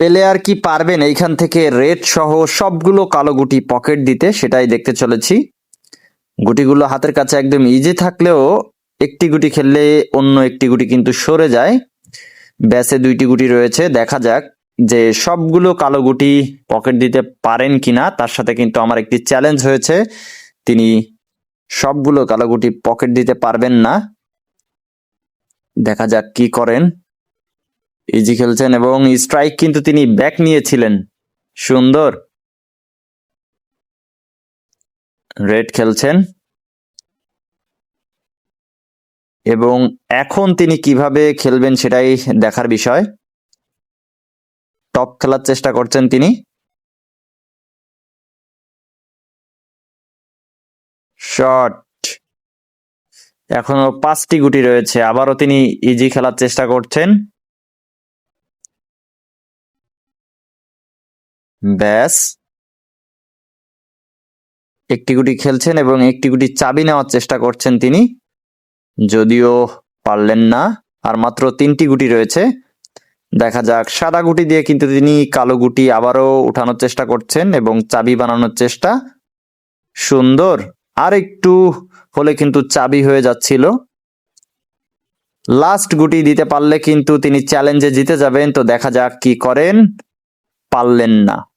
Player কি পারবেন এইখান থেকে রেড সহ সবগুলো কালো গুটি পকেট দিতে, সেটাই দেখতে চলেছি। গুটিগুলো হাতের কাছে একদম ইজি থাকলেও একটি গুটি খেললে অন্য একটি গুটি কিন্তু সরে যায়। ব্যাসে দুইটি গুটি রয়েছে, দেখা যাক যে সবগুলো কালো গুটি পকেট দিতে পারেন কিনা। তার সাথে কিন্তু আমার একটি চ্যালেঞ্জ হয়েছে, তিনি সবগুলো কালো গুটি পকেট দিতে পারবেন না। দেখা যাক কি করেন। ইজি খেলছেন এবং স্ট্রাইক কিন্তু তিনি ব্যাক নিয়েছিলেন। সুন্দর। রেড খেলছেন। এবং এখন তিনি কীভাবে খেলবেন সেটাই দেখার বিষয়। টপ খেলার চেষ্টা করছেন তিনি। শট এখনও পাঁচটি গুটি রয়েছে। আবারও তিনি ইজি খেলার চেষ্টা করছেন। ব্যাস। একটি গুটি খেলছেন এবং একটি গুটি চাবি নেওয়ার চেষ্টা করছেন তিনি। যদিও পারলেন না, আর মাত্র তিনটি গুটি রয়েছে। দেখা যাক, সাদা গুটি দিয়ে কিন্তু তিনি কালো গুটি আবারও উঠানোর চেষ্টা করছেন এবং চাবি বানানোর চেষ্টা সুন্দর। আর একটু হলে কিন্তু চাবি হয়ে যাচ্ছিল। লাস্ট গুটি দিতে পারলে কিন্তু তিনি চ্যালেঞ্জে জিতে যাবেন। তো দেখা যাক কি করেন। পারলেন না।